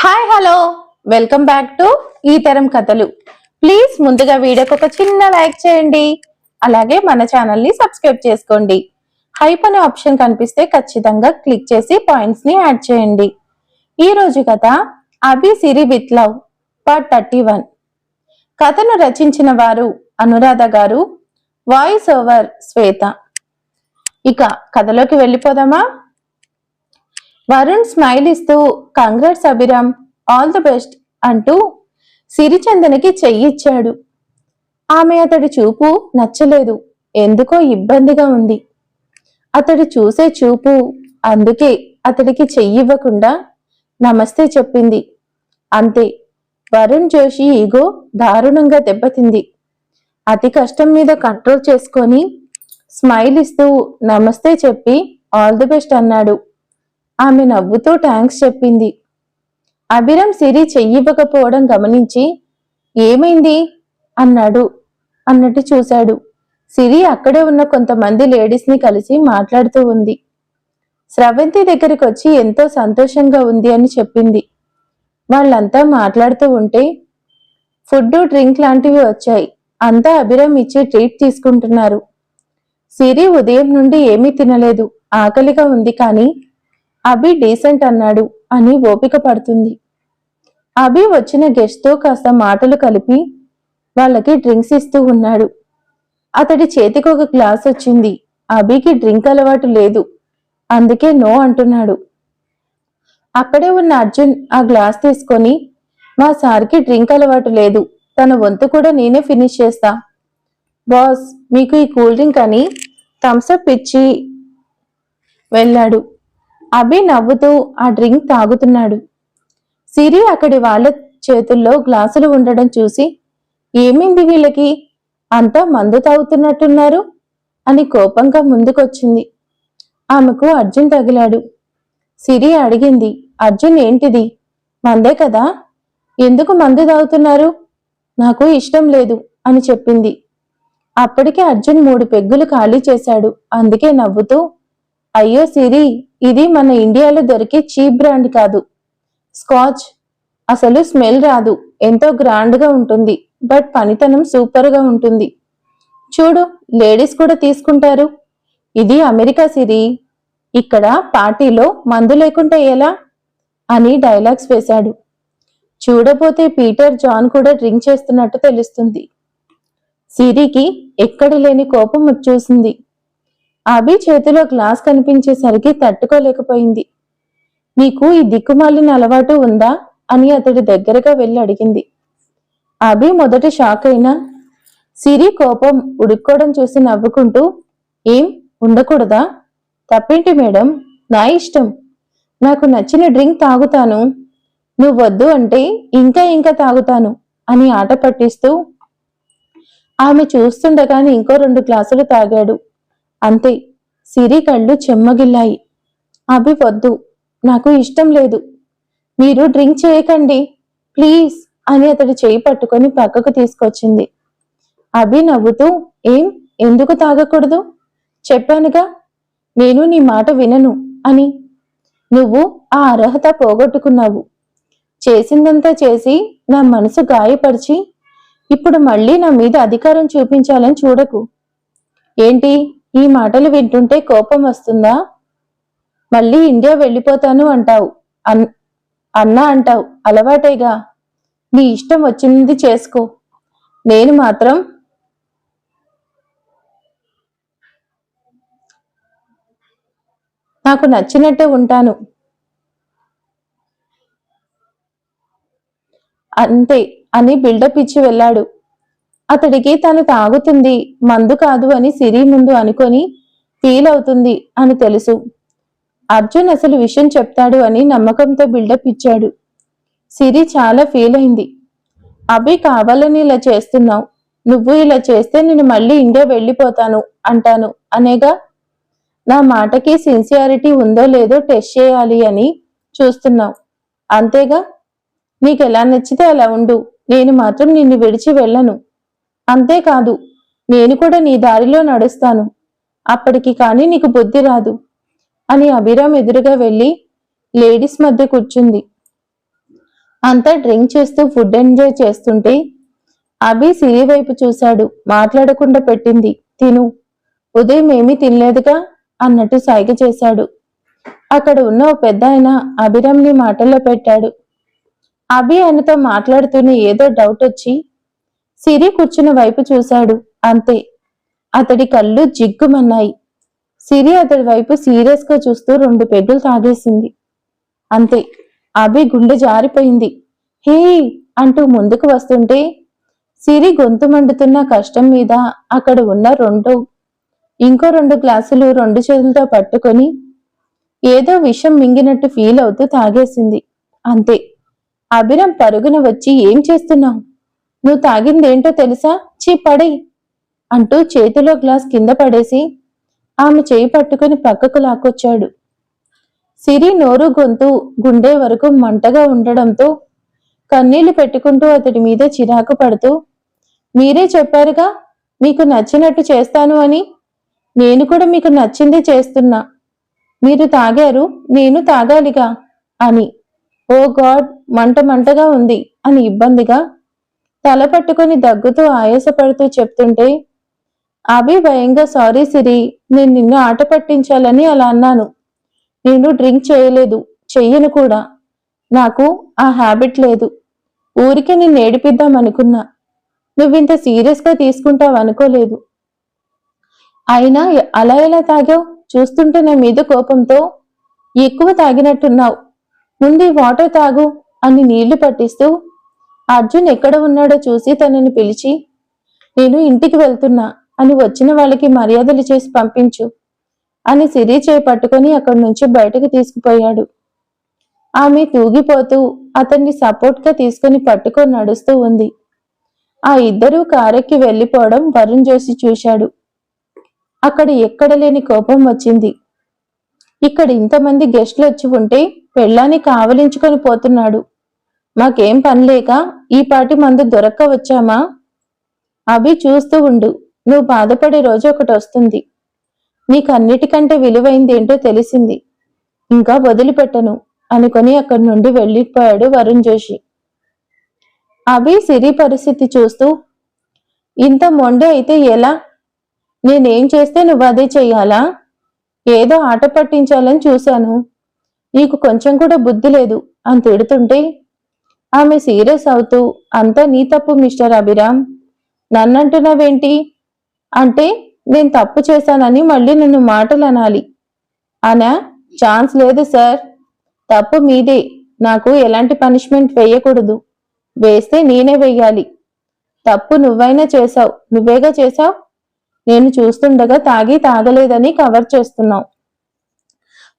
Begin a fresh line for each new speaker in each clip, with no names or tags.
Hi hello. Welcome back to ఈ తరం కథలు. ప్లీజ్ ముందుగా వీడియోకి ఒక చిన్న లైక్ చేయండి. అలాగే మన ఛానల్ని సబ్స్క్రైబ్ చేసుకోండి. హైప్ అనే ఆప్షన్ కనిపిస్తే ఖచ్చితంగా క్లిక్ చేసి పాయింట్స్ని యాడ్ చేయండి. ఈ రోజు కథ Abhi Siri with love part thirty one కథను రచించిన వారు అనురాధ గారు వాయిస్ ఓవర్ శ్వేత. ఇక కథలోకి వెళ్ళిపోదామా? వరుణ్ స్మైల్ ఇస్తూ congrats Abhiram all the best అంటూ సిరిచందనకి చెయ్యిచ్చాడు ఆమె అతడి చూపు నచ్చలేదు. ఎందుకో ఇబ్బందిగా ఉంది. అతడు చూసే చూపు అందుకే అతడికి చెయ్యివ్వకుండా నమస్తే చెప్పింది. అంతే. వరుణ్ జోషి ఈగో దారుణంగా దెబ్బతింది. అతి కష్టం మీద కంట్రోల్ చేసుకొని స్మైల్ ఇస్తూ నమస్తే చెప్పి ఆల్ ది బెస్ట్ అన్నాడు. ఆమె నవ్వుతూ థ్యాంక్స్ చెప్పింది. అభిరం సిరి చెయ్యివ్వకపోవడం గమనించి ఏమైంది? అన్నాడు. అన్నట్టు చూశాడు. సిరి అక్కడే ఉన్న కొంతమంది లేడీస్ని కలిసి మాట్లాడుతూ ఉంది. స్రవంతి దగ్గరికి వచ్చి ఎంతో సంతోషంగా ఉంది అని చెప్పింది. వాళ్ళంతా మాట్లాడుతూ ఉంటే ఫుడ్ డ్రింక్ లాంటివి వచ్చాయి. అంతా అభిరం ఇచ్చి ట్రీట్ తీసుకుంటున్నారు. సిరి ఉదయం నుండి ఏమీ తినలేదు. ఆకలిగా ఉంది కానీ అభి డీసెంట్ అన్నాడు అని ఓపిక పడుతుంది. అభి వచ్చిన గెస్ట్తో కాస్త మాటలు కలిపి వాళ్ళకి డ్రింక్స్ ఇస్తూ ఉన్నాడు. అతడి చేతికి ఒక గ్లాస్ వచ్చింది. అభికి డ్రింక్ అలవాటు లేదు. అందుకే నో అంటున్నాడు. అక్కడే ఉన్న అర్జున్ ఆ గ్లాస్ తీసుకొని మా సార్కి డ్రింక్ అలవాటు లేదు. తన వంతు కూడా నేనే ఫినిష్ చేస్తా. బాస్ మీకు ఈ కూల్ డ్రింక్ అని థమ్స్అప్ ఇచ్చి వెళ్ళాడు. అభి నవ్వుతూ ఆ డ్రింక్ తాగుతున్నాడు. సిరి అక్కడి వాళ్ళ చేతుల్లో గ్లాసులు ఉండడం చూసి ఏమైంది వీళ్ళకి? అంతా మందు తాగుతున్నట్టున్నారు? అని కోపంగా ముందుకొచ్చింది. ఆమెకు అర్జున్ తగిలాడు. సిరి అడిగింది అర్జున్ ఏంటిది? మందే కదా? ఎందుకు మందు తాగుతున్నారు? నాకు ఇష్టం లేదు అని చెప్పింది. అప్పటికే అర్జున్ మూడు పెగ్గులు ఖాళీ చేశాడు. అందుకే నవ్వుతూ అయ్యో సిరి ఇది మన ఇండియాలో దొరికే చీప్ బ్రాండ్ కాదు. స్కాచ్ అసలు స్మెల్ రాదు. ఎంతో గ్రాండ్గా ఉంటుంది. బట్ పనితనం సూపర్గా ఉంటుంది. చూడు లేడీస్ కూడా తీసుకుంటారు. ఇది అమెరికా సిరి. ఇక్కడ పార్టీలో మందు లేకుంటే ఎలా? అని డైలాగ్స్ వేశాడు. చూడపోతే పీటర్ జాన్ కూడా డ్రింక్ చేస్తున్నట్టు తెలుస్తుంది. సిరికి ఎక్కడ లేని కోపం వచ్చేసింది అభి చేతిలో గ్లాస్ కనిపించేసరికి తట్టుకోలేకపోయింది. నీకు ఈ దిక్కుమాలిన అలవాటు ఉందా? అని అతడి దగ్గరగా వెళ్ళి అడిగింది. అభి మొదట షాక్ అయినా సిరి కోపం ఉడుక్కోవడం చూసి నవ్వుకుంటూ ఏం? ఉండకూడదా? తప్పేంటి మేడం? నా ఇష్టం. నాకు నచ్చిన డ్రింక్ తాగుతాను. నువ్వొద్దు అంటే ఇంకా ఇంకా తాగుతాను అని ఆట పట్టిస్తూ ఆమె చూస్తుండగానే ఇంకో రెండు గ్లాసులు తాగాడు. అంతే. సిరి కళ్ళు చెమ్మగిల్లాయి. అభి వద్దు నాకు ఇష్టం లేదు. మీరు డ్రింక్ చేయకండి ప్లీజ్ అని అతడు చేయి పట్టుకొని పక్కకు తీసుకొచ్చింది. అభి నవ్వుతూ ఏం? ఎందుకు తాగకూడదు? చెప్పానుగా నేను నీ మాట వినను అని. నువ్వు ఆ అర్హత పోగొట్టుకున్నావు. చేసిందంతా చేసి నా మనసు గాయపరిచి ఇప్పుడు మళ్ళీ నా మీద అధికారం చూపించాలని చూడకు. ఏంటి? ఈ మాటలు వింటుంటే కోపం వస్తుందా? మళ్ళీ ఇండియా వెళ్ళిపోతాను అంటావు. అన్ అన్నా అంటావు. అలవాటేగా. నీ ఇష్టం వచ్చింది చేసుకో. నేను మాత్రం నాకు నచ్చినట్టే ఉంటాను. అంతే అని బిల్డప్ ఇచ్చి వెళ్ళాడు. అతడికి తను తాగుతుంది మందు కాదు అని సిరి ముందు అనుకొని ఫీల్ అవుతుంది అని తెలుసు. అర్జున్ అసలు విషయం చెప్తాడు అని నమ్మకంతో బిల్డప్ ఇచ్చాడు. సిరి చాలా ఫీల్ అయింది. అభి కావాలని ఇలా చేస్తున్నావు. నువ్వు ఇలా చేస్తే నేను మళ్ళీ ఇండియా వెళ్ళిపోతాను అంటాను. అనేగా నా మాటకి సిన్సియారిటీ ఉందో లేదో టెస్ట్ చేయాలి అని చూస్తున్నావు. అంతేగా నీకు ఎలా నచ్చితే అలా ఉండు. నేను మాత్రం నిన్ను విడిచి వెళ్ళను. అంతేకాదు నేను కూడా నీ దారిలో నడుస్తాను. అప్పటికి కానీ నీకు బుద్ధి రాదు. అని అభిరామ్ ఎదురుగా వెళ్ళి లేడీస్ మధ్య కూర్చుంది. అంతా డ్రింక్ చేస్తూ ఫుడ్ ఎంజాయ్ చేస్తుంటే అభి సిరి వైపు చూశాడు. మాట్లాడకుండా పెట్టింది. తిను. ఉదయం ఏమీ తినలేదుగా అన్నట్టు సైగ చేశాడు. అక్కడ ఉన్న ఓ పెద్ద ఆయన అభిరామ్ని మాటల్లో పెట్టాడు. అభి ఆయనతో మాట్లాడుతూనే ఏదో డౌట్ వచ్చి సిరి కూర్చున్న వైపు చూశాడు. అంతే. అతడి కళ్ళు జిగ్గుమన్నాయి. సిరి అతడి వైపు సీరియస్గా చూస్తూ రెండు పెగ్గులు తాగేసింది. అంతే. అభి గుండె జారిపోయింది. హే! అంటూ ముందుకు వస్తుంటే సిరి గొంతు మండుతున్న కష్టం మీద అక్కడ ఉన్న రెండు ఇంకో రెండు గ్లాసులు రెండు చేతులతో పట్టుకొని ఏదో విషం మింగినట్టు ఫీల్ అవుతూ తాగేసింది. అంతే. అభిరం పరుగున వచ్చి ఏం చేస్తున్నావు? నువ్వు తాగిందేంటో తెలుసా? చీ పడై అంటూ చేతిలో గ్లాస్ కింద పడేసి ఆమె చేయి పట్టుకుని పక్కకు లాక్కొచ్చాడు. సిరి నోరు గొంతు గుండె వరకు మంటగా ఉండడంతో కన్నీళ్ళు పెట్టుకుంటూ అతడి మీద చిరాకు పడుతూ మీరే చెప్పారుగా మీకు నచ్చినట్టు చేస్తాను అని? నేను కూడా మీకు నచ్చింది చేస్తున్నా. మీరు తాగారు నేను తాగాలిగా అని. ఓ గాడ్ మంట మంటగా ఉంది అని ఇబ్బందిగా తల పట్టుకొని దగ్గుతూ ఆయాసపడుతూ చెప్తుంటే అభి భయంగా సారీ సిరి నేను నిన్ను ఆట పట్టించాలని అలా అన్నాను. నేను డ్రింక్ చేయలేదు చెయ్యను కూడా. నాకు ఆ హ్యాబిట్ లేదు. ఊరికే నిన్ను ఏడిపిద్దాం అనుకున్నా. నువ్వింత సీరియస్గా తీసుకుంటావు అనుకోలేదు. అయినా అలా ఎలా తాగావు? చూస్తుంటే నా మీద కోపంతో ఎక్కువ తాగినట్టున్నావు. ముందు వాటర్ తాగు అని నీళ్ళు పట్టిస్తూ అర్జున్ ఎక్కడ ఉన్నాడో చూసి తనని పిలిచి నేను ఇంటికి వెళ్తున్నా అని వచ్చిన వాళ్ళకి మర్యాదలు చేసి పంపించు అని సిరి చేయి పట్టుకొని అక్కడి నుంచి బయటకు తీసుకుపోయాడు. ఆమె తూగిపోతూ అతన్ని సపోర్ట్గా తీసుకుని పట్టుకొని నడుస్తూ ఉంది. ఆ ఇద్దరూ కారెక్కి వెళ్ళిపోవడం వరుణ్ జోషి చూశాడు. అక్కడ ఎక్కడ లేని కోపం వచ్చింది. ఇక్కడ ఇంతమంది గెస్ట్లు వచ్చి ఉంటే పెళ్ళాన్ని కావలించుకొని పోతున్నాడు. మాకేం పనిలేక ఈ పాటి మందు దొరక్క వచ్చామా? అభి చూస్తూ ఉండు. నువ్వు బాధపడే రోజు ఒకటి వస్తుంది. నీకన్నిటికంటే విలువైంది ఏంటో తెలిసింది. ఇంకా వదిలిపెట్టను అనుకొని అక్కడి నుండి వెళ్ళిపోయాడు వరుణ్ జోషి. అభి సిరి పరిస్థితి చూస్తూ ఇంత మొండే అయితే ఎలా? నేనేం చేస్తే నువ్వు అదే చెయ్యాలా? ఏదో ఆట పట్టించాలని చూశాను. నీకు కొంచెం కూడా బుద్ధి లేదు అని తిడుతుంటే ఆమె సీరియస్ అవుతూ అంతా నీ తప్పు మిస్టర్ అభిరామ్. నన్నంటున్నావేంటి? అంటే నేను తప్పు చేశానని మళ్ళీ నన్ను మాటలు అనాలి అనా? ఛాన్స్ లేదు సార్. తప్పు మీదే. నాకు ఎలాంటి పనిష్మెంట్ వేయకూడదు. వేస్తే నేనే వెయ్యాలి తప్పు నువ్వైనా చేశావు. నువ్వేగా చేశావు? నేను చూస్తుండగా తాగి తాగలేదని కవర్ చేస్తున్నావు.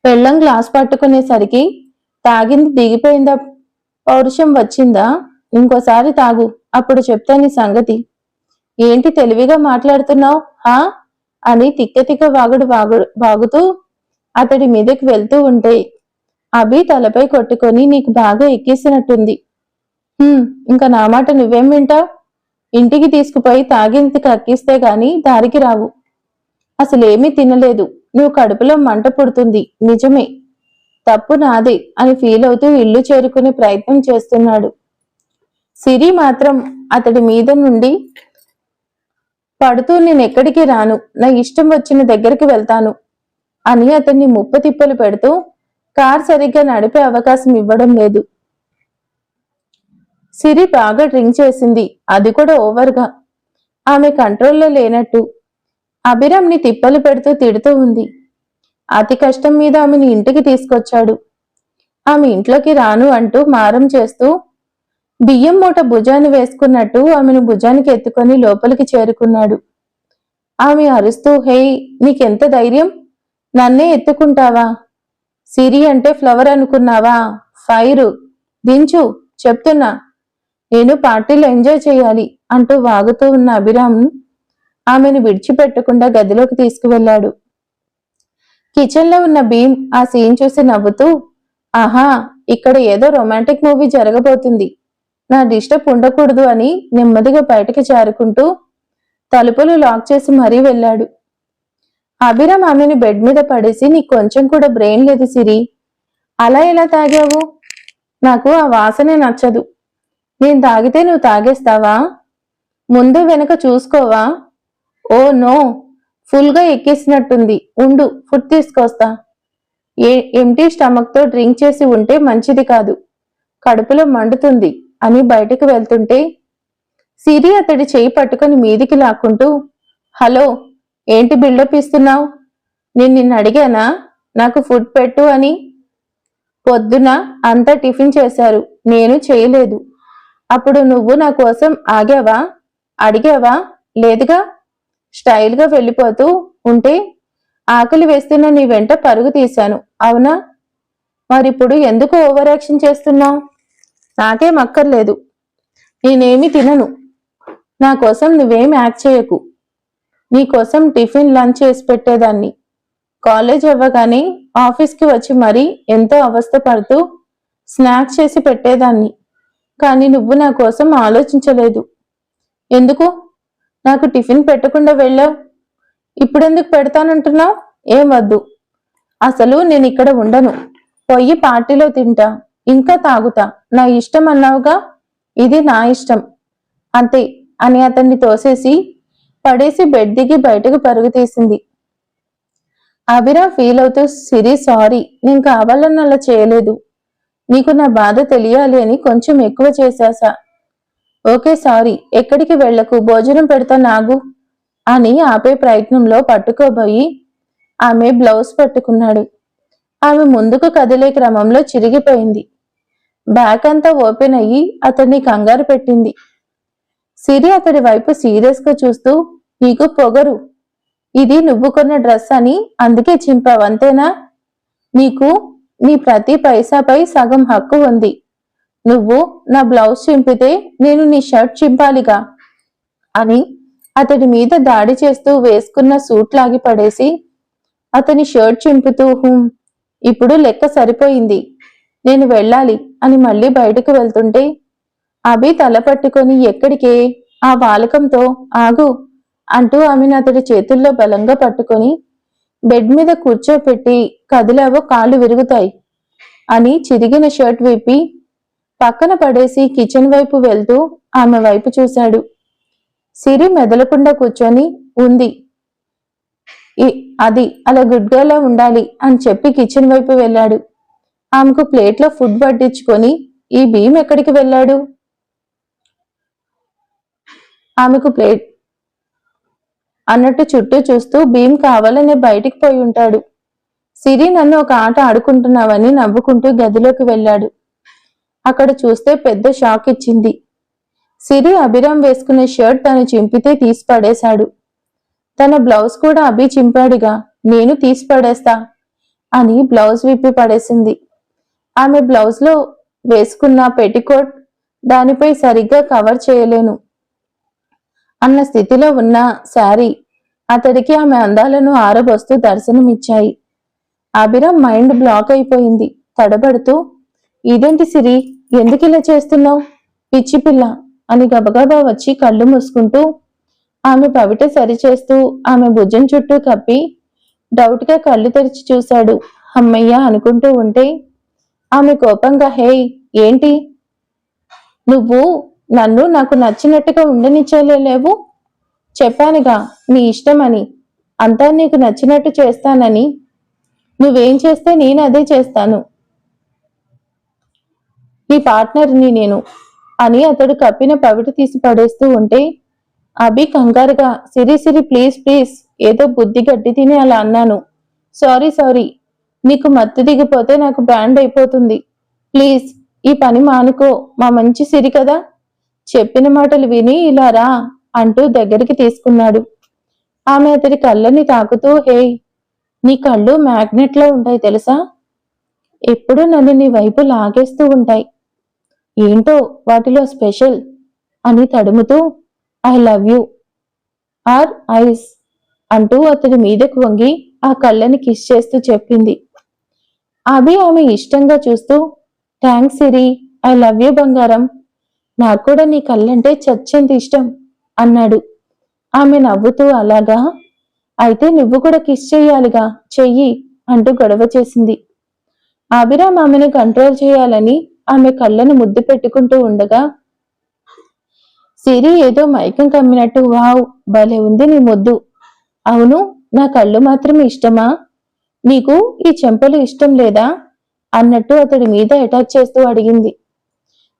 పెళ్ళం గ్లాస్ పట్టుకునేసరికి తాగింది దిగిపోయిందా పౌరుషం వచ్చిందా? ఇంకోసారి తాగు అప్పుడు చెప్తా నీ సంగతి. ఏంటి తెలివిగా మాట్లాడుతున్నావు హా? అని తిక్క తిక్క వాగుడు వాగుడు వాగుతూ అతడి మీదకి వెళ్తూ ఉంటే అభి తలపై కొట్టుకొని నీకు బాగా ఎక్కేసినట్టుంది. ఇంకా నా మాట నువ్వేం వింటావు? ఇంటికి తీసుకుపోయి తాగింది కక్కిస్తే గాని దారికి రావు. అసలేమీ తినలేదు. నువ్వు కడుపులో మంట పుడుతుంది. నిజమే. తప్పు నాదే అని ఫీల్ అవుతూ ఇల్లు చేరుకునే ప్రయత్నం చేస్తున్నాడు. సిరి మాత్రం అతడి మీద నుండి పడుతూ నేను ఎక్కడికి రాను? నా ఇష్టం వచ్చిన దగ్గరికి వెళ్తాను అని అతన్ని ముప్ప తిప్పలు పెడుతూ కార్ సరిగ్గా నడిపే అవకాశం ఇవ్వడం లేదు. సిరి బాగా డ్రింక్ చేసింది. అది కూడా ఓవర్గా. ఆమె కంట్రోల్లో లేనట్టు అభిరామ్ని తిప్పలు పెడుతూ తిడుతూ ఉంది. అతి కష్టం మీద ఆమెను ఇంటికి తీసుకొచ్చాడు. ఆమె ఇంట్లోకి రాను అంటూ మారం చేస్తూ బియ్యం మూట భుజాన్ని వేసుకున్నట్టు ఆమెను భుజానికి ఎత్తుకొని లోపలికి చేరుకున్నాడు. ఆమె అరుస్తూ హే నీకెంత ధైర్యం? నన్నే ఎత్తుకుంటావా? సిరి అంటే ఫ్లవర్ అనుకున్నావా? ఫైరు దించు చెప్తున్నా. నేను పార్టీలో ఎంజాయ్ చేయాలి అంటూ వాగుతూ ఉన్న అభిరామ్ ఆమెను విడిచిపెట్టకుండా గదిలోకి తీసుకువెళ్ళాడు. కిచెన్లో ఉన్న భీమ్ ఆ సీన్ చూసి నవ్వుతూ ఆహా ఇక్కడ ఏదో రొమాంటిక్ మూవీ జరగబోతుంది. నా డిస్టర్బ్ ఉండకూడదు అని నెమ్మదిగా బయటకి చేరుకుంటూ తలుపులు లాక్ చేసి మరీ వెళ్ళాడు. అభిరామ్ ఆమెను బెడ్ మీద పడేసి నీకు కొంచెం కూడా బ్రెయిన్ లేదు సిరి. అలా ఎలా తాగావు? నాకు ఆ వాసనే నచ్చదు. నేను తాగితే నువ్వు తాగేస్తావా? ముందు వెనక చూసుకోవా? Oh no. ఫుల్గా ఎక్కేసినట్టుంది. ఉండు ఫుడ్ తీసుకొస్తా. ఏ ఎంటీ స్టమక్తో డ్రింక్ చేసి ఉంటే మంచిది కాదు. కడుపులో మండుతుంది అని బయటకు వెళ్తుంటే సిరి అతడి చేయి పట్టుకొని మీదికి లాక్కుంటూ హలో ఏంటి బిల్డప్ ఇస్తున్నావు? నేను నిన్ను అడిగానా? నాకు ఫుడ్ పెట్టు అని పొద్దున అంతా టిఫిన్ చేశారు. నేను చేయలేదు. అప్పుడు నువ్వు నా కోసం ఆగావా? అడిగావా? లేదుగా? స్టైల్గా వెళ్ళిపోతూ ఉంటే ఆకలి వేస్తున్న నీ వెంట పరుగు తీశాను. అవునా? మరిప్పుడు ఎందుకు ఓవర్ యాక్షన్ చేస్తున్నావు? నాకేం అక్కర్లేదు. నేనేమి తినను. నా కోసం నువ్వేం యాక్ట్ చేయకు. నీ కోసం టిఫిన్ లంచ్ చేసి పెట్టేదాన్ని. కాలేజ్ అవ్వగానే ఆఫీస్కి వచ్చి మరీ ఎంతో అవస్థ పడుతూ స్నాక్స్ చేసి పెట్టేదాన్ని. కానీ నువ్వు నా కోసం ఆలోచించలేదు. ఎందుకు? నాకు టిఫిన్ పెట్టకుండా వెళ్ళావు? ఇప్పుడెందుకు పెడతానంటున్నావు? ఏం వద్దు. అసలు నేను ఇక్కడ ఉండను. పొయ్యి పార్టీలో తింటా. ఇంకా తాగుతా. నా ఇష్టం అన్నావుగా? ఇది నా ఇష్టం. అంతే అని అతన్ని తోసేసి పడేసి బెడ్ దిగి బయటకు పరుగు తీసింది. అభిరా ఫీల్ అవుతూ సిరి సారీ నేను కావాలని అలా చేయలేదు. నీకు నా బాధ తెలియాలి అని కొంచెం ఎక్కువ చేశాసా? ఓకే సారీ ఎక్కడికి వెళ్ళకు? భోజనం పెడతా నాగు? అని ఆపే ప్రయత్నంలో పట్టుకోబోయి ఆమె బ్లౌజ్ పట్టుకున్నాడు. ఆమె ముందుకు కదిలే క్రమంలో చిరిగిపోయింది. బ్యాక్ అంతా ఓపెన్ అయ్యి అతన్ని కంగారు పెట్టింది. సిరి అతడి వైపు సీరియస్గా చూస్తూ నీకు పొగరు. ఇది నువ్వు కొన్న డ్రెస్ అని అందుకే చింపావంతేనా నీకు నీ ప్రతి పైసాపై సగం హక్కు ఉంది. నువ్వు నా బ్లౌజ్ చింపితే నేను నీ షర్ట్ చింపాలిగా అని అతడి మీద దాడి చేస్తూ వేసుకున్న సూట్ లాగి పడేసి అతని షర్ట్ చింపుతూ హుం ఇప్పుడు లెక్క సరిపోయింది. నేను వెళ్ళాలి అని మళ్ళీ బయటకు వెళ్తుంటే అభి తల పట్టుకొని ఎక్కడికే? ఆ బాలకంతో ఆగు అంటూ ఆమెను అతడి చేతుల్లో బలంగా పట్టుకొని బెడ్ మీద కూర్చోపెట్టి కదిలావో కాళ్ళు విరుగుతాయి అని చిరిగిన షర్ట్ విప్పి పక్కన పడేసి కిచెన్ వైపు వెళ్తూ ఆమె వైపు చూశాడు. సిరి మెదలకుండా కూర్చొని ఉంది. "ఈ- అది అలా గుడ్గాలా ఉండాలి అని చెప్పి కిచెన్ వైపు వెళ్ళాడు. ఆమెకు ప్లేట్లో ఫుడ్ పట్టించుకొని ఈ భీమ్ ఎక్కడికి వెళ్ళాడు? ఆమెకు ప్లేట్ అన్నట్టు చుట్టూ చూస్తూ భీమ్ కావాలనే బయటికి పోయి ఉంటాడు. సిరి నన్ను ఒక ఆట ఆడుకుంటున్నావని నవ్వుకుంటూ గదిలోకి వెళ్ళాడు. అక్కడ చూస్తే పెద్ద షాక్ ఇచ్చింది. సిరి అభిరామ్ వేసుకునే షర్ట్ తను చింపితే తీసి పడేశాడు తన బ్లౌజ్ కూడా అభి చింపాడుగా నేను తీసి పడేస్తా అని బ్లౌజ్ విప్పి పడేసింది. ఆమె బ్లౌజ్లో వేసుకున్న పెటికోట్ దానిపై సరిగ్గా కవర్ చేయలేను. అన్న స్థితిలో ఉన్న శారీ అతడికి ఆమె అందాలను ఆరబోస్తూ దర్శనమిచ్చాయి. అభిరామ్ మైండ్ బ్లాక్ అయిపోయింది. తడబడుతూ ఇదేంటి సిరి? ఎందుకు ఇలా చేస్తున్నావు? పిచ్చి పిల్ల అని గబగబా వచ్చి కళ్ళు మూసుకుంటూ ఆమె పవిట సరిచేస్తూ ఆమె భుజం చుట్టూ కప్పి డౌట్గా కళ్ళు తెరిచి చూశాడు. అమ్మయ్య అనుకుంటూ ఉంటే ఆమె కోపంగా హే ఏంటి? నువ్వు నన్ను నాకు నచ్చినట్టుగా ఉండనిచ్చేలేవు చెప్పానుగా నీ ఇష్టమని. అంతా నీకు నచ్చినట్టు చేస్తానని. నువ్వేం చేస్తే నేను అదే చేస్తాను. నీ పార్ట్నర్ని నేను అని అతడు కప్పిన పవిట తీసి పడేస్తూ ఉంటే అభి కంగారుగా సిరి సిరి ప్లీజ్ ప్లీజ్ ఏదో బుద్ధి గడ్డి తిని అలా అన్నాను. సారీ సారీ నీకు మత్తు దిగిపోతే నాకు బ్యాండ్ అయిపోతుంది. ప్లీజ్ ఈ పని మానుకో మా మంచి సిరి కదా. చెప్పిన మాటలు విని ఇలా రా అంటూ దగ్గరికి తీసుకున్నాడు. ఆమె అతడి కళ్ళని తాకుతూ హే నీ కళ్ళు మ్యాగ్నెట్లో ఉంటాయి తెలుసా? ఎప్పుడూ నన్ను నీ వైపు లాగేస్తూ ఉంటాయి. ఏంటో వాటిలో స్పెషల్ అని తడుముతూ I love you your eyes అంటూ అతడి మీదకు వంగి ఆ కళ్ళని కిస్ చేస్తూ చెప్పింది. అభి ఆమె ఇష్టంగా చూస్తూ thanks Siri I love you బంగారం. నాకు కూడా నీ కళ్ళంటే చచ్చేంత ఇష్టం అన్నాడు. ఆమె నవ్వుతూ అలాగా అయితే నువ్వు కూడా కిస్ చెయ్యాలిగా చెయ్యి అంటూ గొడవ చేసింది. అభిరామ్ ఆమెను కంట్రోల్ చేయాలని ఆమె కళ్ళను ముద్దు పెట్టుకుంటూ ఉండగా సిరి ఏదో మైకం కమ్మినట్టు వావ్ భలే ఉంది నీ ముద్దు. అవును నా కళ్ళు మాత్రం ఇష్టమా? నీకు ఈ చెంపలు ఇష్టం లేదా? అన్నట్టు అతడి మీద అటాక్ చేస్తూ అడిగింది.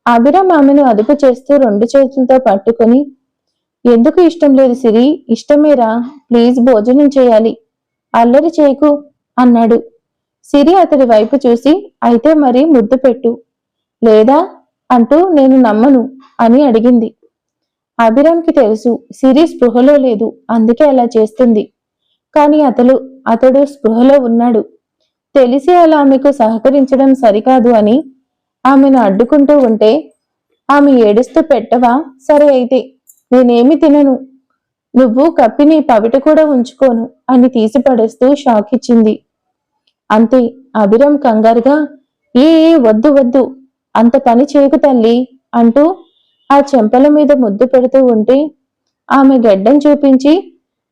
అభిరామ్ ఆమెను అదుపు చేస్తూ రెండు చేతులతో పట్టుకొని ఎందుకు ఇష్టం లేదు సిరి? ఇష్టమేరా? ప్లీజ్ భోజనం చేయాలి. అల్లరి చేయకు అన్నాడు. సిరి అతడి వైపు చూసి అయితే మరి ముద్దు పెట్టు. లేదా? అంటూ నేను నమ్మను అని అడిగింది. అభిరామ్కి తెలుసు సిరి స్పృహలో లేదు అందుకే అలా చేస్తుంది. కానీ అతడు అతడు స్పృహలో ఉన్నాడు. తెలిసి అలా ఆమెకు సహకరించడం సరికాదు అని ఆమెను అడ్డుకుంటూ ఉంటే ఆమె ఏడుస్తూ పెట్టవా? సరే అయితే నేనేమి తినను? నువ్వు కప్పి నీ పవిట కూడా ఉంచుకోను అని తీసిపడేస్తూ షాక్ ఇచ్చింది అంతే అభిరామ్ కంగారుగా ఏ ఏ, వద్దు వద్దు అంత పని చేయకు తల్లి అంటూ ఆ చెంపల మీద ముద్దు పెడుతూ ఉంటే ఆమె గడ్డం చూపించి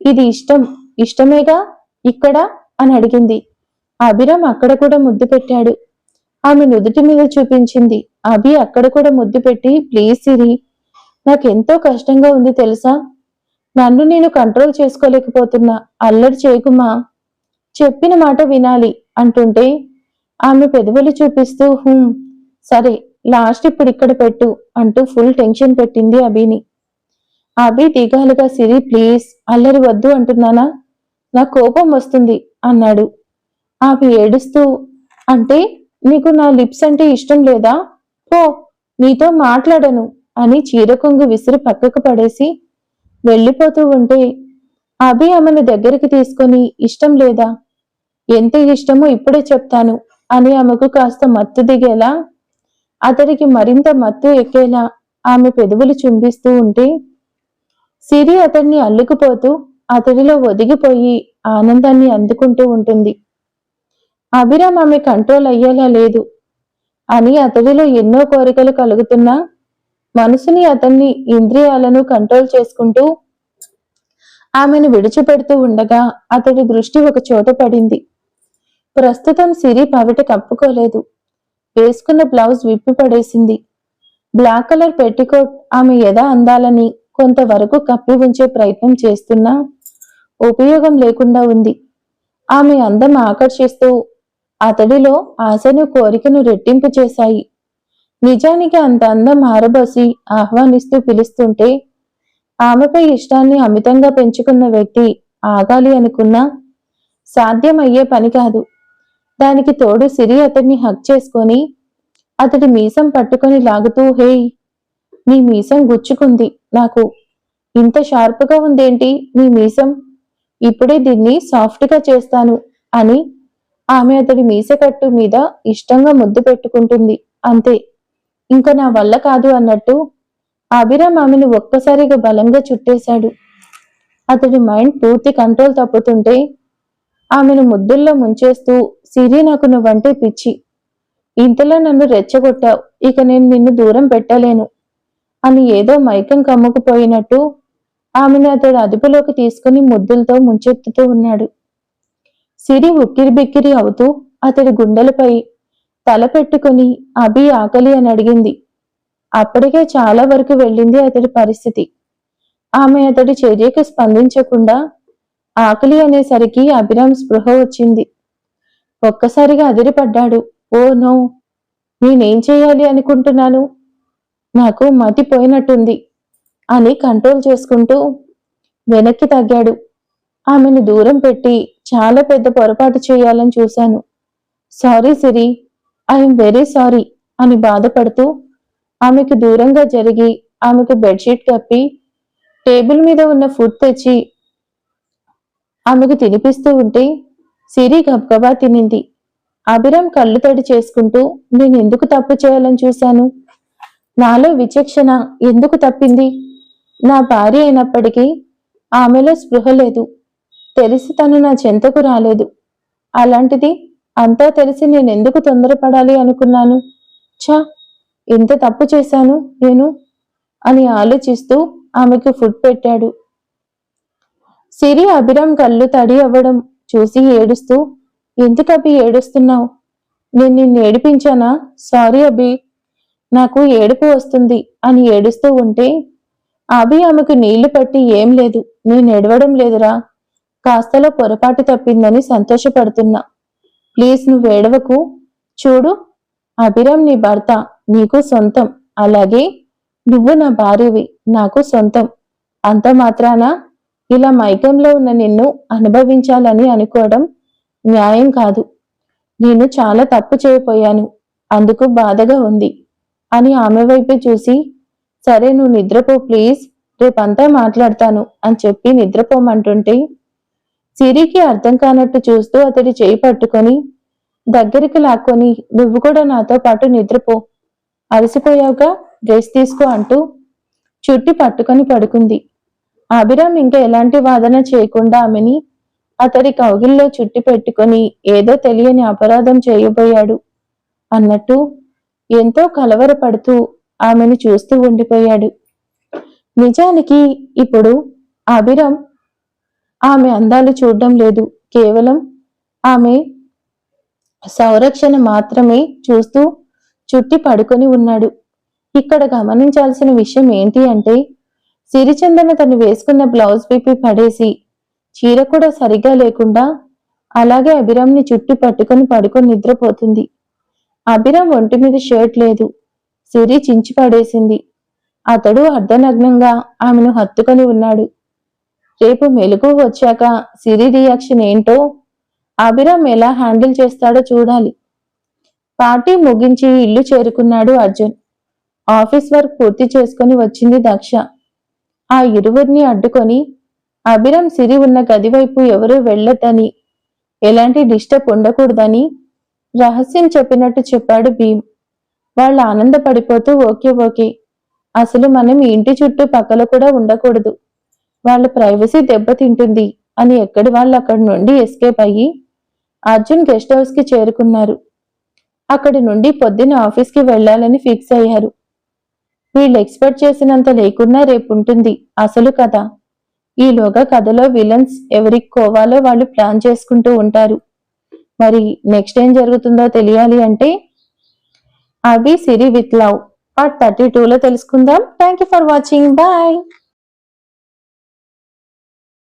ఇది ఇష్టం ఇష్టమేగా ఇక్కడ? అని అడిగింది. అభిరామ్ అక్కడ కూడా ముద్దు పెట్టాడు. ఆమె నుదుటి మీద చూపించింది. అభి అక్కడ కూడా ముద్దు పెట్టి ప్లీజ్ సిరి నాకెంతో కష్టంగా ఉంది తెలుసా? నన్ను నేను కంట్రోల్ చేసుకోలేకపోతున్నా. అల్లరి చేయకుమా? చెప్పిన మాట వినాలి అంటుంటే ఆమె పెదవులు చూపిస్తూ హుం సరే లాస్ట్ ఇప్పుడు ఇక్కడ పెట్టు అంటూ ఫుల్ టెన్షన్ పెట్టింది అభిని. అభి దిగాలుగా సిరి ప్లీజ్ అల్లరి వద్దు అంటున్నానా? నా కోపం వస్తుంది అన్నాడు. ఆమె ఏడుస్తూ అంటే నీకు నా లిప్స్ అంటే ఇష్టం లేదా? పో నీతో మాట్లాడను అని చీరకొంగు విసిరి పక్కకు పడేసి వెళ్ళిపోతూ ఉంటే అభి ఆమెను దగ్గరికి తీసుకొని ఇష్టం లేదా? ఎంత ఇష్టమో ఇప్పుడే చెప్తాను అని ఆమెకు కాస్త మత్తు దిగేలా అతడికి మరింత మత్తు ఎక్కేలా ఆమె పెదవులు చుంబిస్తూ ఉంటే సిరి అతన్ని అల్లుకుపోతూ అతడిలో ఒదిగిపోయి ఆనందాన్ని అందుకుంటూ ఉంటుంది. అభిరామ్ ఆమె కంట్రోల్ అయ్యేలా లేదు. అని అతడిలో ఎన్నో కోరికలు కలుగుతున్నా మనసుని అతన్ని ఇంద్రియాలను కంట్రోల్ చేసుకుంటూ ఆమెను విడిచిపెడుతూ ఉండగా అతడి దృష్టి ఒక చోట పడింది. ప్రస్తుతం సిరి పవిట కప్పుకోలేదు. వేసుకున్న బ్లౌజ్ విప్పి పడేసింది. బ్లాక్ కలర్ పెట్టికోట్ ఆమె ఎద అందాలని కొంతవరకు కప్పి ఉంచే ప్రయత్నం చేస్తున్నా ఉపయోగం లేకుండా ఉంది. ఆమె అందం ఆకర్షిస్తూ అతడిలో ఆశను కోరికను రెట్టింపు చేశాయి. నిజానికి అంత అందం ఆరబోసి ఆహ్వానిస్తూ పిలుస్తుంటే ఆమెపై ఇష్టాన్ని అమితంగా పెంచుకున్న వ్యక్తి ఆగాలి అనుకున్నా సాధ్యమయ్యే పని కాదు. దానికి తోడు సిరి అతన్ని హక్ చేసుకొని అతడి మీసం పట్టుకొని లాగుతూ హే నీ మీసం గుచ్చుకుంది. నాకు ఇంత షార్ప్గా ఉందేంటి? నీ మీసం ఇప్పుడే దీన్ని సాఫ్ట్గా చేస్తాను అని ఆమె అతడి మీసకట్టు మీద ఇష్టంగా ముద్దు పెట్టుకుంటుంది. అంతే. ఇంకా నా వల్ల కాదు అన్నట్టు అభిరామ్ ఆమెను ఒక్కసారిగా బలంగా చుట్టేశాడు. అతడి మైండ్ పూర్తి కంట్రోల్ తప్పుతుంటే ఆమెను ముద్దుల్లో ముంచేస్తూ సిరి నాకు నువ్వంటే పిచ్చి. ఇంతలో నన్ను రెచ్చగొట్టావు. ఇక నేను నిన్ను దూరం పెట్టలేను. అని ఏదో మైకం కమ్ముకుపోయినట్టు ఆమెను అతడు అదుపులోకి తీసుకుని ముద్దులతో ముంచెత్తుతూ ఉన్నాడు. సిరి ఉక్కిరి బిక్కిరి అవుతూ అతడి గుండెలపై తల పెట్టుకుని అభి ఆకలి అని అడిగింది. అప్పటికే చాలా వరకు వెళ్ళింది అతడి పరిస్థితి. ఆమె అతడి చర్యకు స్పందించకుండా ఆకలి అనేసరికి అభిరామ్ స్పృహ వచ్చింది. ఒక్కసారిగా అదిరిపడ్డాడు. ఓ నో నేనేం చేయాలి అనుకుంటున్నాను? నాకు మతి పోయినట్టుంది అని కంట్రోల్ చేసుకుంటూ వెనక్కి తగ్గాడు. ఆమెను దూరం పెట్టి చాలా పెద్ద పొరపాటు చేయాలని చూశాను. Sorry Siri I'm very sorry అని బాధపడుతూ ఆమెకు దూరంగా జరిగి ఆమెకు బెడ్షీట్ కప్పి టేబుల్ మీద ఉన్న ఫుడ్ తెచ్చి ఆమెకు తినిపిస్తూ ఉంటే సిరి గబగబా తినింది. అభిరామ్ కళ్ళు తడి చేసుకుంటూ నేను ఎందుకు తప్పు చేయాలని చూశాను? నాలో విచక్షణ ఎందుకు తప్పింది? నా భార్య అయినప్పటికీ ఆమెలో స్పృహ లేదు. తెలిసి తను నా చెంతకు రాలేదు. అలాంటిది అంతా తెలిసి నేను ఎందుకు తొందరపడాలి అనుకున్నాను? ఛా ఎంత తప్పు చేశాను నేను? అని ఆలోచిస్తూ ఆమెకు ఫుడ్ పెట్టాడు. సిరి అభిరామ్ కళ్ళు తడి అవ్వడం చూసి ఏడుస్తూ ఎందుకు అభి ఏడుస్తున్నావు? నేను నిన్ను ఏడిపించానా? సారీ అభి నాకు ఏడుపు వస్తుంది అని ఏడుస్తూ ఉంటే అభి ఆమెకు నీళ్ళు పట్టి ఏం లేదు నేను ఏడవడం లేదురా. కాస్తలో పొరపాటు తప్పిందని సంతోషపడుతున్నా. ప్లీజ్ నువ్వు ఏడవకు. చూడు అభిరామ్ నీ భర్త నీకు సొంతం. అలాగే నువ్వు నా భార్యవి నాకు సొంతం. అంత మాత్రాన? ఇలా మైకంలో ఉన్న నిన్ను అనుభవించాలని అనుకోవడం న్యాయం కాదు. నేను చాలా తప్పు చేయపోయాను అందుకు బాధగా ఉంది. అని ఆమె వైపు చూసి సరే నువ్వు నిద్రపో ప్లీజ్ రేపంతా మాట్లాడతాను అని చెప్పి నిద్రపోమంటుంటే సిరికి అర్థం కానట్టు చూస్తూ అతడి చేయి పట్టుకొని దగ్గరికి లాక్కొని నువ్వు కూడా నాతో పాటు నిద్రపో. అలసిపోయావుగా? డ్రెస్ తీసుకో అంటూ చుట్టి పట్టుకొని పడుకుంది. అభిరామ్ ఇంకా ఎలాంటి వాదన చేయకుండా ఆమెని అతడి కౌగిల్లో చుట్టి పెట్టుకొని ఏదో తెలియని అపరాధం చేయబోయాడు అన్నట్టు ఎంతో కలవరపడుతూ ఆమెను చూస్తూ ఉండిపోయాడు. నిజానికి ఇప్పుడు అభిరామ్ ఆమె అందాలు చూడడం లేదు. కేవలం ఆమె సంరక్షణ మాత్రమే చూస్తూ చుట్టి పడుకొని ఉన్నాడు. ఇక్కడ గమనించాల్సిన విషయం ఏంటి అంటే సిరిచందన తను వేసుకున్న బ్లౌజ్ విప్పి పడేసి చీర కూడా సరిగా లేకుండా అలాగే అభిరామ్ని చుట్టి పట్టుకొని పడుకొని నిద్రపోతుంది. అభిరామ్ ఒంటి మీద షర్ట్ లేదు సిరి చించి పడేసింది. అతడు అర్ధనగ్నంగా ఆమెను హత్తుకొని ఉన్నాడు. రేపు మెలకు వచ్చాక సిరి రియాక్షన్ ఏంటో అభిరామ్ ఎలా హ్యాండిల్ చేస్తాడో చూడాలి. పార్టీ ముగించి ఇల్లు చేరుకున్నాడు అర్జున్. ఆఫీస్ వర్క్ పూర్తి చేసుకుని వచ్చింది దక్ష. ఆ ఇరువురిని అడ్డుకొని అభిరం సిరి ఉన్న గదివైపు ఎవరూ వెళ్ళొద్దని ఎలాంటి డిస్టర్బ్ ఉండకూడదని రహస్యం చెప్పినట్టు చెప్పాడు భీమ్. వాళ్ళు ఆనందపడిపోతూ ఓకే ఓకే. అసలు మనం ఇంటి చుట్టూ పక్కల కూడా ఉండకూడదు. వాళ్ళ ప్రైవసీ దెబ్బతింటుంది అని ఎక్కడి వాళ్ళు అక్కడి నుండి ఎస్కేప్ అయ్యి అర్జున్ గెస్ట్ హౌస్కి చేరుకున్నారు. అక్కడి నుండి పొద్దున్న ఆఫీస్కి వెళ్ళాలని ఫిక్స్ అయ్యారు. వీళ్ళు ఎక్స్పెక్ట్ చేసినంత లేకున్నా రేపు ఉంటుంది. అసలు కథ. ఈలోగా కథలో విలన్స్ ఎవరికి కోవాలో వాళ్ళు ప్లాన్ చేసుకుంటూ ఉంటారు. మరి నెక్స్ట్ ఏం జరుగుతుందో తెలియాలి అంటే అవి Siri with love. Part thirty టూలో తెలుసుకుందాం. Thank you for watching bye